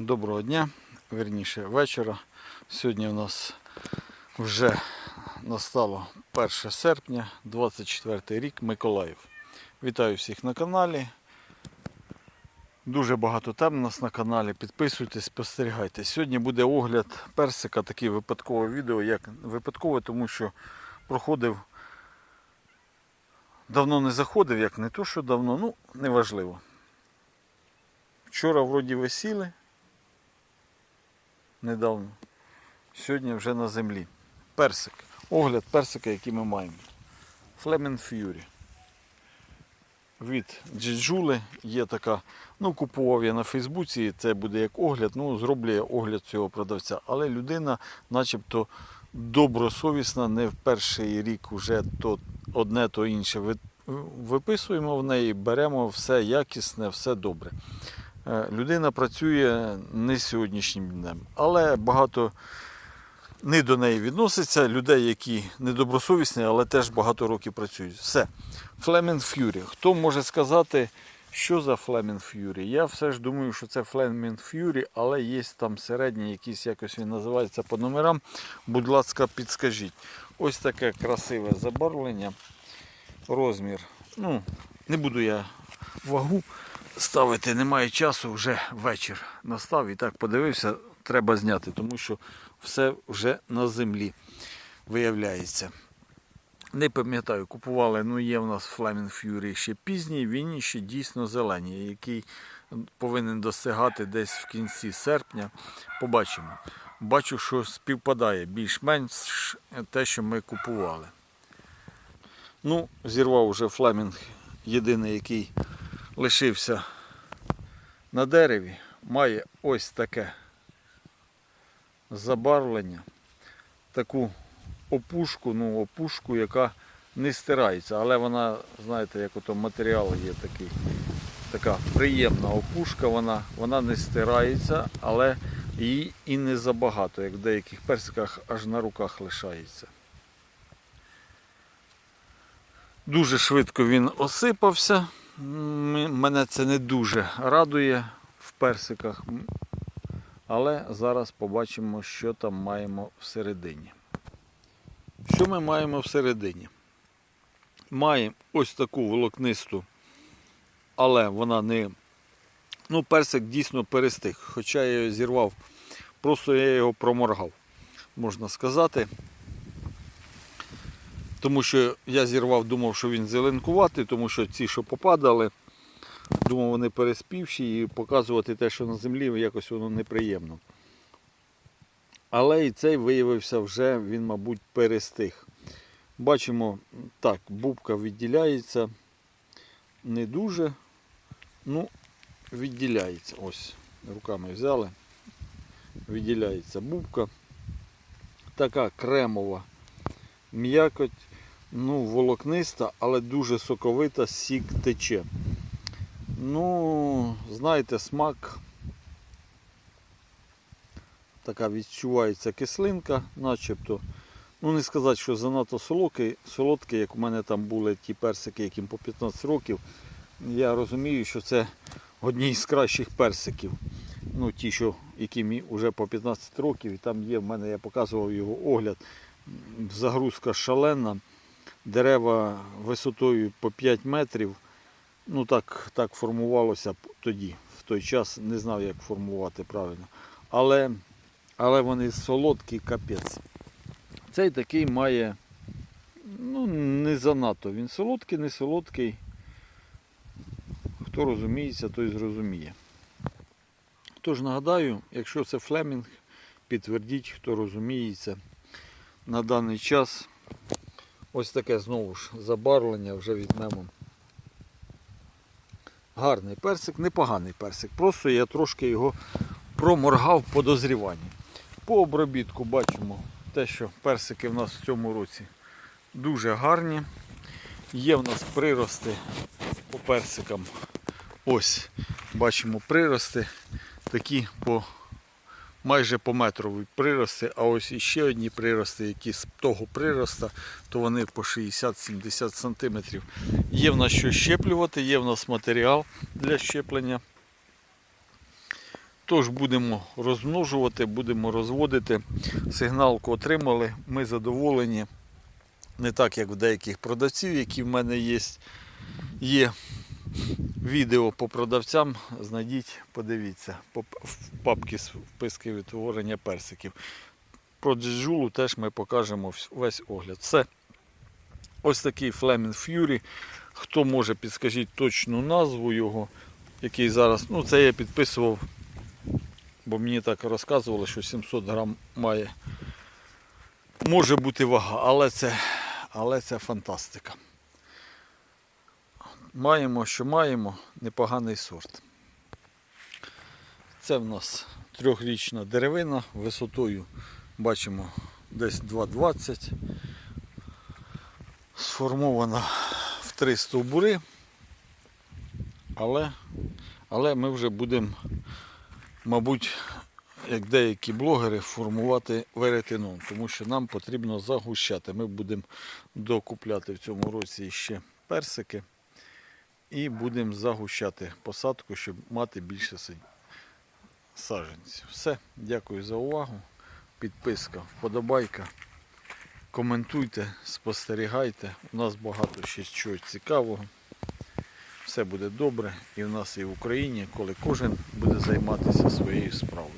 Доброго дня, верніше вечора. Сьогодні у нас вже настало 1 серпня, 24 рік, Миколаїв. Вітаю всіх на каналі. Дуже багато тем у нас на каналі. Підписуйтесь, спостерігайте. Сьогодні буде огляд персика, таке випадкове відео, як випадкове, тому що проходив. Давно не заходив, як не то, що давно, ну, неважливо. Вчора вроді висіли недавно. Сьогодні вже на землі. Персик. Огляд персика, який ми маємо. Флемен Ф'юрі. Від Джеджули є така. Ну, купував я на Фейсбуці, це буде як огляд. Ну, зроблю я огляд цього продавця. Але людина, начебто, добросовісна, не в перший рік вже то одне, то інше. Виписуємо в неї, беремо все якісне, все добре. Е, Людина працює не сьогоднішнім днем, але багато не до неї відноситься людей, які недобросовісні, але теж багато років працюють. Все. Флемен Ф'юрі. Хто може сказати, що за Флемен Ф'юрі? Я все ж думаю, що це Флемен Ф'юрі, але є там середній, якийсь якось він називається по номерам. Будь ласка, підскажіть. Ось таке красиве забарвлення. Розмір. Ну, не буду я вагу ставити, немає часу, вже вечір настав і так подивився, треба зняти, тому що все вже на землі виявляється. Не пам'ятаю, купували, ну є в нас Flaming Fury ще пізній, він ще дійсно зелений, який повинен достигати десь в кінці серпня. Побачимо. Бачу, що співпадає більш-менш те, що ми купували. Ну, зірвав уже флемінг, єдиний, який лишився на дереві, має ось таке забарвлення, таку опушку, ну опушку, яка не стирається, але вона, знаєте, як ото матеріал є такий, така приємна опушка, вона, вона не стирається, але її і не забагато, як в деяких персиках аж на руках лишається. Дуже швидко він осипався. Мене це не дуже радує в персиках. Але зараз побачимо, що там маємо всередині. Що ми маємо всередині? Маємо ось таку волокнисту, але вона не. Ну, персик дійсно перестиг. Хоча я його зірвав, просто я його проморгав, можна сказати. Тому що я зірвав, думав, що він зеленкуватий, тому що ці, що попадали, думав, вони переспівші і показувати те, що на землі, якось воно неприємно. Але і цей виявився вже, він, мабуть, перестиг. Бачимо, так, бубка відділяється не дуже, ну, відділяється. Ось, руками взяли, відділяється бубка. Така кремова м'якоть, ну, волокниста, але дуже соковита, сік тече. Ну, знаєте, смак. Така відчувається кислинка, начебто. Ну, не сказати, що занадто солодкий, солодкий, як у мене там були ті персики, яким по 15 років. Я розумію, що це одні з кращих персиків. Ну, ті, що яким вже по 15 років, і там є в мене, я показував його огляд загрузка шалена, дерева висотою по 5 метрів. Ну так, так формувалося тоді, в той час не знав, як формувати правильно. Але, але вони солодкі, капець. Цей такий має, ну, не занадто. Він солодкий, не солодкий. Хто розуміється, той зрозуміє. Тож нагадаю, якщо це флемінг, підтвердіть, хто розуміється на даний час ось таке знову ж забарвлення вже візьмемо. Гарний персик, непоганий персик. Просто я трошки його проморгав по дозріванні. По обробітку бачимо те, що персики в нас в цьому році дуже гарні. Є в нас прирости по персикам. Ось бачимо прирости такі по майже по метрові прирости, а ось іще одні прирости, які з того прироста, то вони по 60-70 см. Є в нас що щеплювати, є в нас матеріал для щеплення. Тож будемо розмножувати, будемо розводити. Сигналку отримали, ми задоволені. Не так, як в деяких продавців, які в мене є. Є відео по продавцям. Знайдіть, подивіться в папці списки відтворення персиків. Про джеджулу теж ми покажемо весь огляд. Все. Ось такий Flaming Fury. Хто може, підскажіть точну назву його, який зараз. Ну, це я підписував, бо мені так розказували, що 700 грам має. Може бути вага, але це, але це фантастика. Маємо, що маємо, непоганий сорт. Це в нас трьохрічна деревина висотою бачимо десь 2,20. Сформована в три стовбури. Але, але ми вже будемо, мабуть, як деякі блогери, формувати веретеном, тому що нам потрібно загущати. Ми будемо докупляти в цьому році ще персики і будемо загущати посадку, щоб мати більше сад- саджанців. Все, дякую за увагу. Підписка, вподобайка. Коментуйте, спостерігайте. У нас багато ще чогось цікавого. Все буде добре і в нас і в Україні, коли кожен буде займатися своєю справою.